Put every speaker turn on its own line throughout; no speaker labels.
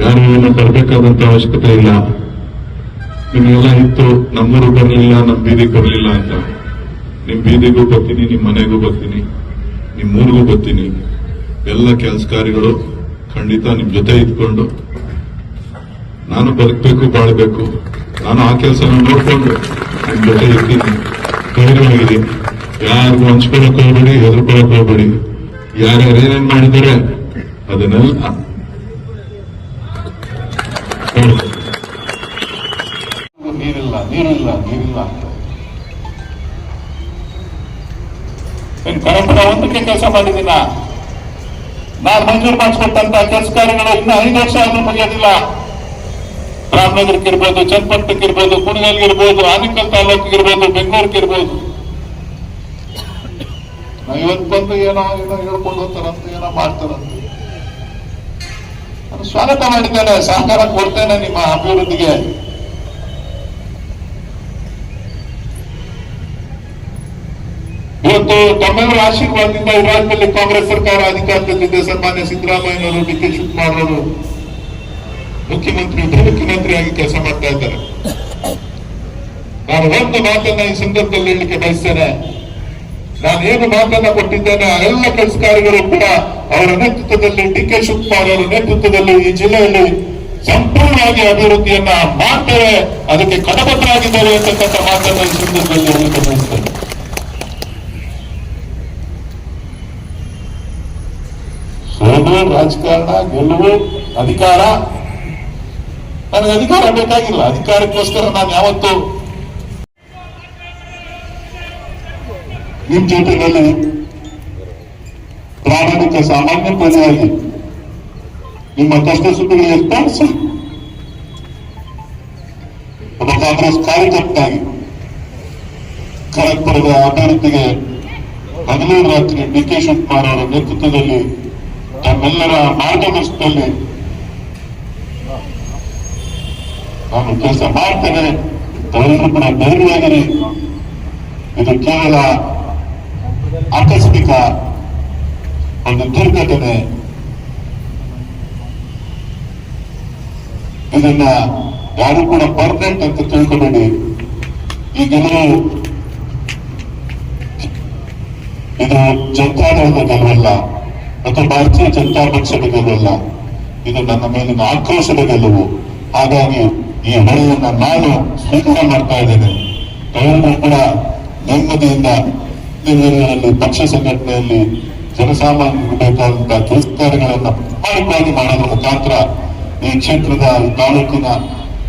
ಯಾರು ಬರ್ಬೇಕಾದಂತ ಅವಶ್ಯಕತೆ ಇಲ್ಲ. ನಿಮಗೆಲ್ಲ ಇತ್ತು ನಮ್ಮೂರು ಬರಲಿಲ್ಲ ನಮ್ಮ ಬೀದಿಗೆ ಬರಲಿಲ್ಲ ಅಂತ. ನಿಮ್ ಬೀದಿಗೂ ಬರ್ತೀನಿ, ನಿಮ್ ಮನೆಗೂ ಬರ್ತೀನಿ ನಿಮ್ಮ ಊರಿಗೂ ಬರ್ತೀನಿ. ಎಲ್ಲ ಕೆಲಸ ಖಂಡಿತ ನಿಮ್ ಜೊತೆ ಇದ್ಕೊಂಡು, ನಾನು ಬದುಕಬೇಕು, ಬಾಳ್ಬೇಕು. ನಾನು ಆ ಕೆಲಸ ನೋಡ್ಕೊಂಡು ನಿಮ್ ಜೊತೆ ಇರ್ತೀನಿ. ಧೈರ್ಯವಾಗಿದೆ ಯಾರಿಗೂ ಹಂಚ್ಕೊಳಕ್ ಹೋಗ್ಬೇಡಿ ಹೆದರ್ಕೊಳಕ್ ಹೋಗ್ಬೇಡಿ. ಯಾರ್ಯಾರು ಏನೇನ್ ಮಾಡಿದ್ದಾರೆ, ಅದನ್ನೆಲ್ಲ
ನೀರಿಲ್ಲ ನೀರಿಲ್ಲ ನೀರಿಲ್ಲ. ಪರಂಪರ ಒಂದಕ್ಕೆ ಕೆಲಸ ಮಾಡಿದ್ದೀನ ನಾನು ಮಂಜೂರು ಮಾಡಿಸ್ಕೊಟ್ಟಂತ ಕೆಲಸ ಕಾರ್ಯಗಳು ಐದು ವರ್ಷ ಆದ್ರೂ ಮುಗಿಯೋದಿಲ್ಲ. ರಾಮನಗರಕ್ಕೆ ಇರ್ಬೋದು ಚನ್ನಪಟ್ಟಣಕ್ಕೆ ಇರ್ಬೋದು ಕುಣಿಗಲ್ಗೆ ಇರ್ಬೋದು ಆನೇಕಲ್ ತಾಲೂಕಿಗೆ ಇರ್ಬೋದು ಬೆಂಗಳೂರಿಗೆ ಇರ್ಬೋದು ಇವತ್ತು ಬಂದು ಏನೋ ಏನೋ ಹೇಳ್ಕೊಂಡು ಹೋಗ್ತಾರಂತ, ಏನೋ ಮಾಡ್ತಾರಂತ. ಸ್ವಾಗತ ಮಾಡಿದ್ದೇನೆ ಸಹಕಾರ ಕೊಡ್ತೇನೆ ನಿಮ್ಮ ಅಭಿವೃದ್ಧಿಗೆ. ಇವತ್ತು ತಮ್ಮೆಲ್ಲರ ಆಶೀರ್ವಾದದಿಂದ ಈ ಕಾಂಗ್ರೆಸ್ ಸರ್ಕಾರ ಅಧಿಕಾರದಲ್ಲಿದೆ. ಸನ್ಮಾನ್ಯ ಸಿದ್ದರಾಮಯ್ಯನವರು ಡಿ ಕೆ ಶಿವಕುಮಾರ್ ಅವರು ಮುಖ್ಯಮಂತ್ರಿ ಉಪಮುಖ್ಯಮಂತ್ರಿಯಾಗಿ ಕೆಲಸ ಮಾಡ್ತಾ ಇದ್ದಾರೆ. ನಾನು ಒಂದು ಮಾತನ್ನ ಈ ಸಂದರ್ಭದಲ್ಲಿ ಹೇಳಲಿಕ್ಕೆ ಬಯಸ್ತೇನೆ. ನಾನು ಏನು ಮಾತನ್ನ ಕೊಟ್ಟಿದ್ದೇನೆ, ಆ ಎಲ್ಲ ಕೆಲಸ ಕಾರ್ಯಗಳು ಕೂಡ ಅವರ ನೇತೃತ್ವದಲ್ಲಿ, ಡಿ ಕೆ ಶಿವಕುಮಾರ್ ಅವರ ನೇತೃತ್ವದಲ್ಲಿ ಈ ಜಿಲ್ಲೆಯಲ್ಲಿ ಸಂಪೂರ್ಣವಾಗಿ ಅಭಿವೃದ್ಧಿಯನ್ನ ಮಾಡ್ತೇವೆ, ಅದಕ್ಕೆ ಕಟಬದ್ಧರಾಗಿದ್ದೇವೆ ಅಂತಕ್ಕಂಥ ಮಾತನ್ನ ಈ ಸಂದರ್ಭದಲ್ಲಿ ಹೇಳಲಿಕ್ಕೆ ಬಯಸ್ತೇನೆ. ಸೋಲು ರಾಜಕಾರಣ, ಗೆಲುವು, ಅಧಿಕಾರ. ನನಗೆ ಅಧಿಕಾರ ಬೇಕಾಗಿಲ್ಲ, ಅಧಿಕಾರಕ್ಕೋಸ್ಕರ ನಾನು ಯಾವತ್ತು ನಿಮ್ ಜೊತೆಯಲ್ಲಿ ಪ್ರಾಮಾಣಿಕ ಸಾಮಾನ್ಯ ಪ್ರಜೆಯಾಗಿ ನಿಮ್ಮ ಕಷ್ಟ ಸುಖಗಳಿಗೆ ಸ್ಪರ್ಶಿ. ಕಾಂಗ್ರೆಸ್ ಕಾರ್ಯಕರ್ತನಾಗಿ ಖರಗ್ಪುರದ ಅಭಿವೃದ್ಧಿಗೆ ಹಗಲು ರಾತ್ರಿ ಡಿ ಕೆ ಶಿವಕುಮಾರ್ ಅವರ ನೇತೃತ್ವದಲ್ಲಿ ತಮ್ಮೆಲ್ಲರ ಮಾರ್ಗದರ್ಶನದಲ್ಲಿ ನಾನು ಕೆಲಸ ಮಾಡ್ತೇನೆ. ತಾವೆಲ್ಲರೂ ಕೂಡ ಧೈರ್ಯವಾಗಿರಿ. ಇದು ಕೇವಲ ಆಕಸ್ಮಿಕ ಒಂದು ದುರ್ಘಟನೆ. ಇದನ್ನ ಯಾರು ಕೂಡ ಪರ್ಮನೆಂಟ್ ಅಂತ ತಿಳ್ಕೊಬೇಡಿ. ಈ ಗೆಲುವು ಇದು ಜನತಾದಳದ ಗೆಲುವಲ್ಲ ಮತ್ತು ಭಾರತೀಯ ಜನತಾ ಪಕ್ಷದ ಗೆಲುವಲ್ಲ ಇದು ನನ್ನ ಮೇಲಿನ ಆಕ್ರೋಶದ ಗೆಲುವು ಹಾಗಾಗಿ ಈ ಹೊಳೆಯನ್ನ ನಾನು ಸ್ವೀಕಾರ ಮಾಡ್ತಾ ಇದ್ದೇನೆ. ಕೂಡ ನೆಮ್ಮದಿಯಿಂದ ನಿರ್ವಹಣೆಯಲ್ಲಿ ಪಕ್ಷ ಸಂಘಟನೆಯಲ್ಲಿ ಜನಸಾಮಾನ್ಯರಿಗೆ ಬೇಕಾದಂತಹ ಕೆಲಸ ಕಾರ್ಯಗಳನ್ನ ಪ್ರಾಮಾಣಿಕವಾಗಿ ಮಾಡೋದ್ರ ಮುಖಾಂತರ ಈ ಕ್ಷೇತ್ರದ ತಾಲೂಕಿನ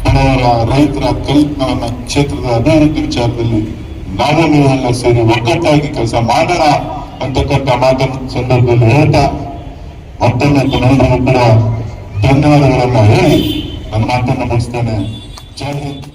ಬಡವರ, ರೈತರ ಕಲ್ಪನ ಕ್ಷೇತ್ರದ ಅಭಿವೃದ್ಧಿ ವಿಚಾರದಲ್ಲಿ ನಾವು ನೀವೆಲ್ಲ ಸೇರಿ ಒಗ್ಗಟ್ಟಾಗಿ ಕೆಲಸ ಮಾಡೋಣ ಅಂತಕ್ಕಂಥ ಮಾತನ್ನ ಸಂದರ್ಭದಲ್ಲಿ ಹೇಳ್ತಾ, ಮತ್ತೊಮ್ಮೆ ಕೂಡ ಧನ್ಯವಾದಗಳನ್ನ ಹೇಳಿ ನನ್ನ ಮಾತನ್ನು ಮುಗಿಸ್ತೇನೆ. ಜೈ ಹಿಂದ್.